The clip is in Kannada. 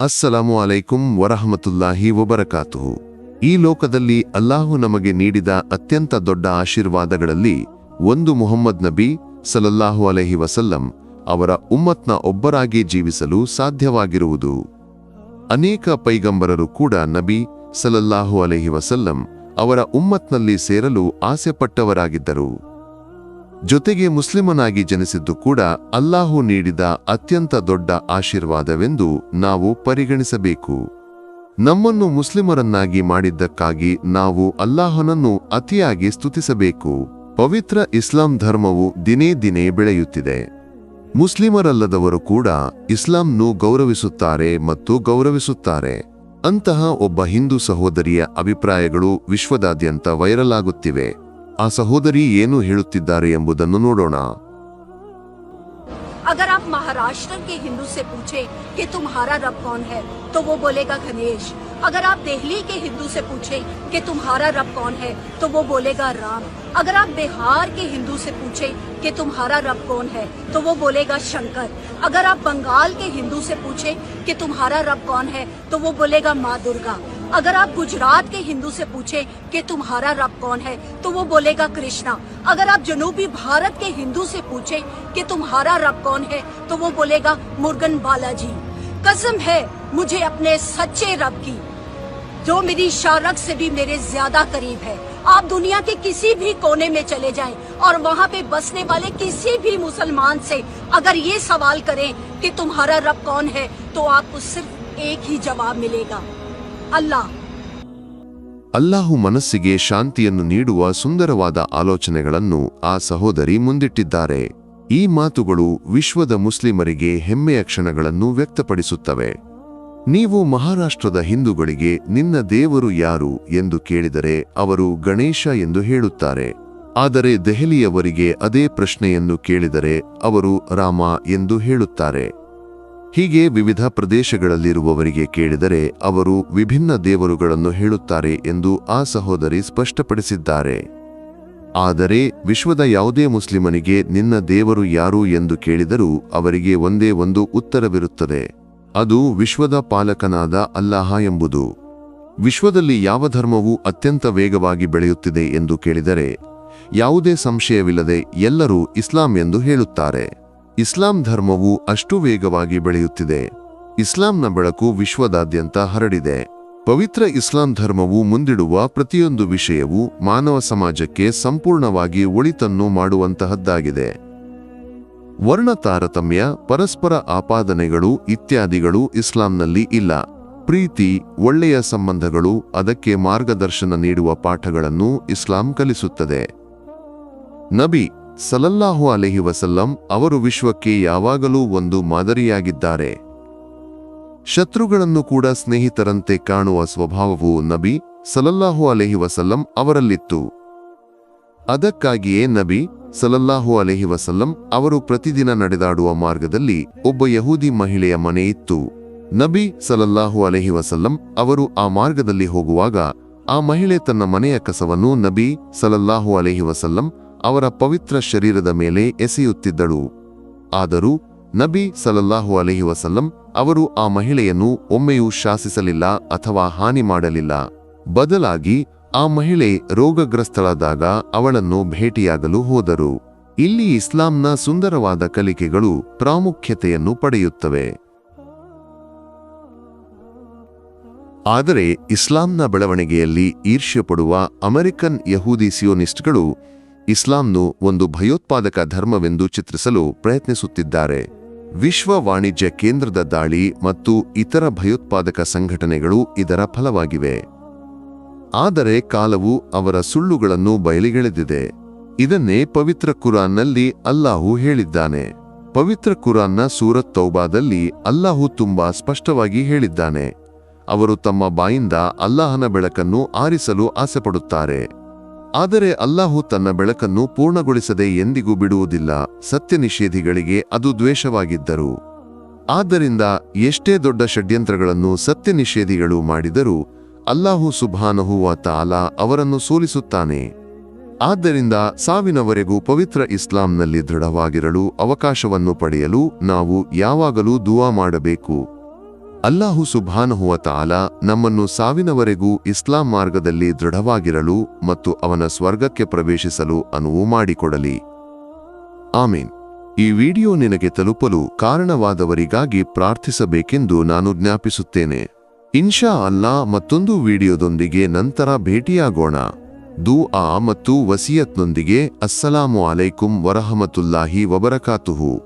ಅಸ್ಸಲಾಮು ಅಲೈಕುಂ ವರಹಮತುಲ್ಲಾಹಿ ವಬರಕಾತುಹು. ಈ ಲೋಕದಲ್ಲಿ ಅಲ್ಲಾಹು ನಮಗೆ ನೀಡಿದ ಅತ್ಯಂತ ದೊಡ್ಡ ಆಶೀರ್ವಾದಗಳಲ್ಲಿ ಒಂದು ಮುಹಮ್ಮದ್ ನಬಿ ಸಲಲ್ಲಾಹು ಅಲಹಿ ವಸಲ್ಲಂ ಅವರ ಉಮ್ಮತ್ನ ಒಬ್ಬರಾಗಿ ಜೀವಿಸಲು ಸಾಧ್ಯವಾಗಿರುವುದು. ಅನೇಕ ಪೈಗಂಬರರು ಕೂಡ ನಬಿ ಸಲಲ್ಲಾಹು ಅಲಹಿ ವಸಲ್ಲಂ ಅವರ ಉಮ್ಮತ್ನಲ್ಲಿ ಸೇರಲು ಆಸೆಪಟ್ಟವರಾಗಿದ್ದರು. ಜೊತೆಗೆ ಮುಸ್ಲಿಮನಾಗಿ ಜನಿಸಿದ್ದು ಕೂಡ ಅಲ್ಲಾಹು ನೀಡಿದ ಅತ್ಯಂತ ದೊಡ್ಡ ಆಶೀರ್ವಾದವೆಂದು ನಾವು ಪರಿಗಣಿಸಬೇಕು. ನಮ್ಮನ್ನು ಮುಸ್ಲಿಮರನ್ನಾಗಿ ಮಾಡಿದ್ದಕ್ಕಾಗಿ ನಾವು ಅಲ್ಲಾಹನನ್ನು ಅತಿಯಾಗಿ ಸ್ತುತಿಸಬೇಕು. ಪವಿತ್ರ ಇಸ್ಲಾಂ ಧರ್ಮವು ದಿನೇ ದಿನೇ ಬೆಳೆಯುತ್ತಿದೆ. ಮುಸ್ಲಿಮರಲ್ಲದವರು ಕೂಡ ಇಸ್ಲಾಂನು ಗೌರವಿಸುತ್ತಾರೆ ಮತ್ತು ಗೌರವಿಸುತ್ತಾರೆ. ಅಂತಹ ಒಬ್ಬ ಹಿಂದೂ ಸಹೋದರಿಯ ಅಭಿಪ್ರಾಯಗಳು ವಿಶ್ವದಾದ್ಯಂತ ವೈರಲ್ ಆಗುತ್ತಿವೆ. ಆ ಸಹೋದರಿ ಏನು ಹೇಳುತ್ತಿದ್ದಾರೆ ಎಂಬುದನ್ನು ನೋಡೋಣ अगर आप महाराष्ट्र के हिंदू से पूछे कि तुम्हारा रब कौन है तो वो बोलेगा गणेश अगर आप दिल्ली के हिंदू से पूछे कि तुम्हारा रब कौन है तो वो बोलेगा राम अगर आप बिहार के हिंदू से पूछे कि तुम्हारा रब कौन है तो वो बोलेगा शंकर अगर आप बंगाल के हिंदू से पूछे कि तुम्हारा रब कौन है तो वो बोलेगा माँ दुर्गा अगर आप गुजरात के हिंदू से पूछे कि तुम्हारा रब कौन है तो वो बोलेगा कृष्णा। अगर आप जनूबी भारत के हिंदू से पूछे कि तुम्हारा रब कौन है तो वो बोलेगा मुर्गन बालाजी। कसम है मुझे अपने सच्चे रब की। जो मेरी शारक से भी मेरे ज़्यादा करीब है। आप दुनिया के किसी भी कोने में चले जाएँ और वहाँ पे बसने वाले किसी भी मुसलमान से अगर ये सवाल करें कि तुम्हारा रब कौन है तो आपको सिर्फ़ एक ही जवाब मिलेगा। ಅಲ್ಲ. ಅಲ್ಲಾಹು ಮನಸ್ಸಿಗೆ ಶಾಂತಿಯನ್ನು ನೀಡುವ ಸುಂದರವಾದ ಆಲೋಚನೆಗಳನ್ನು ಆ ಸಹೋದರಿ ಮುಂದಿಟ್ಟಿದ್ದಾರೆ. ಈ ಮಾತುಗಳು ವಿಶ್ವದ ಮುಸ್ಲಿಮರಿಗೆ ಹೆಮ್ಮೆಯ ಕ್ಷಣಗಳನ್ನು ವ್ಯಕ್ತಪಡಿಸುತ್ತವೆ. ನೀವು ಮಹಾರಾಷ್ಟ್ರದ ಹಿಂದೂಗಳಿಗೆ ನಿನ್ನ ದೇವರು ಯಾರು ಎಂದು ಕೇಳಿದರೆ ಅವರು ಗಣೇಶ ಎಂದು ಹೇಳುತ್ತಾರೆ. ಆದರೆ ದೆಹಲಿಯವರಿಗೆ ಅದೇ ಪ್ರಶ್ನೆಯನ್ನು ಕೇಳಿದರೆ ಅವರು ರಾಮ ಎಂದು ಹೇಳುತ್ತಾರೆ. ಹೀಗೆ ವಿವಿಧ ಪ್ರದೇಶಗಳಲ್ಲಿರುವವರಿಗೆ ಕೇಳಿದರೆ ಅವರು ವಿಭಿನ್ನ ದೇವರುಗಳನ್ನು ಹೇಳುತ್ತಾರೆ ಎಂದು ಆ ಸಹೋದರಿ ಸ್ಪಷ್ಟಪಡಿಸಿದ್ದಾರೆ. ಆದರೆ ವಿಶ್ವದ ಯಾವುದೇ ಮುಸ್ಲಿಮನಿಗೆ ನಿನ್ನ ದೇವರು ಯಾರು ಎಂದು ಕೇಳಿದರೂ ಅವರಿಗೆ ಒಂದೇ ಒಂದು ಉತ್ತರವಿರುತ್ತದೆ. ಅದು ವಿಶ್ವದ ಪಾಲಕನಾದ ಅಲ್ಲಾಹ ಎಂಬುದು. ವಿಶ್ವದಲ್ಲಿ ಯಾವ ಧರ್ಮವು ಅತ್ಯಂತ ವೇಗವಾಗಿ ಬೆಳೆಯುತ್ತಿದೆ ಎಂದು ಕೇಳಿದರೆ, ಯಾವುದೇ ಸಂಶಯವಿಲ್ಲದೆ ಎಲ್ಲರೂ ಇಸ್ಲಾಂ ಎಂದು ಹೇಳುತ್ತಾರೆ. ಇಸ್ಲಾಂ ಧರ್ಮವು ಅಷ್ಟು ವೇಗವಾಗಿ ಬೆಳೆಯುತ್ತಿದೆ. ಇಸ್ಲಾಂನ ಬೆಳಕು ವಿಶ್ವದಾದ್ಯಂತ ಹರಡಿದೆ. ಪವಿತ್ರ ಇಸ್ಲಾಂ ಧರ್ಮವು ಮುಂದಿಡುವ ಪ್ರತಿಯೊಂದು ವಿಷಯವು ಮಾನವ ಸಮಾಜಕ್ಕೆ ಸಂಪೂರ್ಣವಾಗಿ ಒಳಿತನ್ನು ಮಾಡುವಂತಹದ್ದಾಗಿದೆ. ವರ್ಣ ತಾರತಮ್ಯ ಪರಸ್ಪರ ಆಪಾದನೆಗಳು ಇತ್ಯಾದಿಗಳು ಇಸ್ಲಾಂನಲ್ಲಿ ಇಲ್ಲ. ಪ್ರೀತಿ, ಒಳ್ಳೆಯ ಸಂಬಂಧಗಳು ಅದಕ್ಕೆ ಮಾರ್ಗದರ್ಶನ ನೀಡುವ ಪಾಠಗಳನ್ನು ಇಸ್ಲಾಂ ಕಲಿಸುತ್ತದೆ. ನಬಿ ಸಲಲ್ಲಾಹು ಅಲೆಹಿ ವಸಲ್ಲಂ, ಅವರು ವಿಶ್ವಕ್ಕೆ ಯಾವಾಗಲೂ ಒಂದು ಮಾದರಿಯಾಗಿದ್ದಾರೆ. ಶತ್ರುಗಳನ್ನು ಕೂಡ ಸ್ನೇಹಿತರಂತೆ ಕಾಣುವ ಸ್ವಭಾವವು ನಬಿ ಸಲಲ್ಲಾಹು ಅಲೆಹಿ ವಸಲ್ಲಂ ಅವರಲ್ಲಿತ್ತು. ಅದಕ್ಕಾಗಿಯೇ ನಬಿ ಸಲಲ್ಲಾಹು ಅಲೆಹಿ ವಸಲ್ಲಂ ಅವರು ಪ್ರತಿದಿನ ನಡೆದಾಡುವ ಮಾರ್ಗದಲ್ಲಿ ಒಬ್ಬ ಯಹೂದಿ ಮಹಿಳೆಯ ಮನೆ ಇತ್ತು. ನಬಿ ಸಲಲ್ಲಾಹು ಅಲೆಹಿ ವಸಲ್ಲಂ ಅವರು ಆ ಮಾರ್ಗದಲ್ಲಿ ಹೋಗುವಾಗ ಆ ಮಹಿಳೆ ತನ್ನ ಮನೆಯ ಕಸವನ್ನು ನಬಿ ಸಲಲ್ಲಾಹು ಅಲೆಹಿ ವಸಲ್ಲಂ ಅವರ ಪವಿತ್ರ ಶರೀರದ ಮೇಲೆ ಎಸೆಯುತ್ತಿದ್ದಳು. ಆದರೂ ನಬಿ ಸಲಲ್ಲಾಹು ಅಲಹಿ ವಸಲ್ಲಂ ಅವರು ಆ ಮಹಿಳೆಯನ್ನು ಒಮ್ಮೆಯೂ ಶಾಸಿಸಲಿಲ್ಲ ಅಥವಾ ಹಾನಿ ಮಾಡಲಿಲ್ಲ. ಬದಲಾಗಿ ಆ ಮಹಿಳೆ ರೋಗಗ್ರಸ್ತಳಾದಾಗ ಅವಳನ್ನು ಭೇಟಿಯಾಗಲು ಹೋದರು. ಇಲ್ಲಿ ಇಸ್ಲಾಂನ ಸುಂದರವಾದ ಕಲಿಕೆಗಳು ಪ್ರಾಮುಖ್ಯತೆಯನ್ನು ಪಡೆಯುತ್ತವೆ. ಆದರೆ ಇಸ್ಲಾಂನ ಬೆಳವಣಿಗೆಯಲ್ಲಿ ಈರ್ಷ್ಯಪಡುವ ಅಮೆರಿಕನ್ ಯಹೂದಿ ಸಿಯೋನಿಸ್ಟ್ಗಳು ಇಸ್ಲಾಂನು ಒಂದು ಭಯೋತ್ಪಾದಕ ಧರ್ಮವೆಂದು ಚಿತ್ರಿಸಲು ಪ್ರಯತ್ನಿಸುತ್ತಿದ್ದಾರೆ. ವಿಶ್ವ ವಾಣಿಜ್ಯ ಕೇಂದ್ರದ ದಾಳಿ ಮತ್ತು ಇತರ ಭಯೋತ್ಪಾದಕ ಸಂಘಟನೆಗಳು ಇದರ ಫಲವಾಗಿವೆ. ಆದರೆ ಕಾಲವು ಅವರ ಸುಳ್ಳುಗಳನ್ನು ಬಯಲಿಗೆಳೆದಿದೆ. ಇದನ್ನೇ ಪವಿತ್ರ ಕುರಾನ್ನಲ್ಲಿ ಅಲ್ಲಾಹು ಹೇಳಿದ್ದಾನೆ. ಪವಿತ್ರ ಕುರಾನ್ನ ಸೂರತ್ ತೌಬಾದಲ್ಲಿ ಅಲ್ಲಾಹು ತುಂಬಾ ಸ್ಪಷ್ಟವಾಗಿ ಹೇಳಿದ್ದಾನೆ. ಅವರು ತಮ್ಮ ಬಾಯಿಂದ ಅಲ್ಲಾಹನ ಬೆಳಕನ್ನು ಆರಿಸಲು ಆಸೆಪಡುತ್ತಾರೆ. ಆದರೆ ಅಲ್ಲಾಹು ತನ್ನ ಬೆಳಕನ್ನು ಪೂರ್ಣಗೊಳಿಸದೆ ಎಂದಿಗೂ ಬಿಡುವುದಿಲ್ಲ. ಸತ್ಯ ನಿಷೇಧಿಗಳಿಗೆ ಅದು ದ್ವೇಷವಾಗಿದ್ದರು. ಆದ್ದರಿಂದ ಎಷ್ಟೇ ದೊಡ್ಡ ಷಡ್ಯಂತ್ರಗಳನ್ನು ಸತ್ಯ ನಿಷೇಧಿಗಳು ಮಾಡಿದರೂ ಅಲ್ಲಾಹು ಸುಭಾನಹುವ ತಾಲ ಅವರನ್ನು ಸೋಲಿಸುತ್ತಾನೆ. ಆದ್ದರಿಂದ ಸಾವಿನವರೆಗೂ ಪವಿತ್ರ ಇಸ್ಲಾಂನಲ್ಲಿ ದೃಢವಾಗಿರಲು ಅವಕಾಶವನ್ನು ಪಡೆಯಲು ನಾವು ಯಾವಾಗಲೂ ದುವಾ ಮಾಡಬೇಕು. ಅಲ್ಲಾಹು ಸುಭಾನಹುವ ತಾಲ ನಮ್ಮನ್ನು ಸಾವಿನವರೆಗೂ ಇಸ್ಲಾಂ ಮಾರ್ಗದಲ್ಲಿ ದೃಢವಾಗಿರಲು ಮತ್ತು ಅವನ ಸ್ವರ್ಗಕ್ಕೆ ಪ್ರವೇಶಿಸಲು ಅನುವು ಮಾಡಿಕೊಡಲಿ. ಆಮೀನ್. ಈ ವಿಡಿಯೋ ನಿನಗೆ ತಲುಪಲು ಕಾರಣವಾದವರಿಗಾಗಿ ಪ್ರಾರ್ಥಿಸಬೇಕೆಂದು ನಾನು ಜ್ಞಾಪಿಸುತ್ತೇನೆ. ಇನ್ಶಾ ಅಲ್ಲಾ ಮತ್ತೊಂದು ವಿಡಿಯೋದೊಂದಿಗೆ ನಂತರ ಭೇಟಿಯಾಗೋಣ. ದೂ ಆ ಮತ್ತು ವಸಿಯತ್ನೊಂದಿಗೆ ಅಸ್ಸಲಾಮು ಅಲೈಕುಂ ವರಹಮತುಲ್ಲಾಹಿ ವಬರಕಾತುಹು.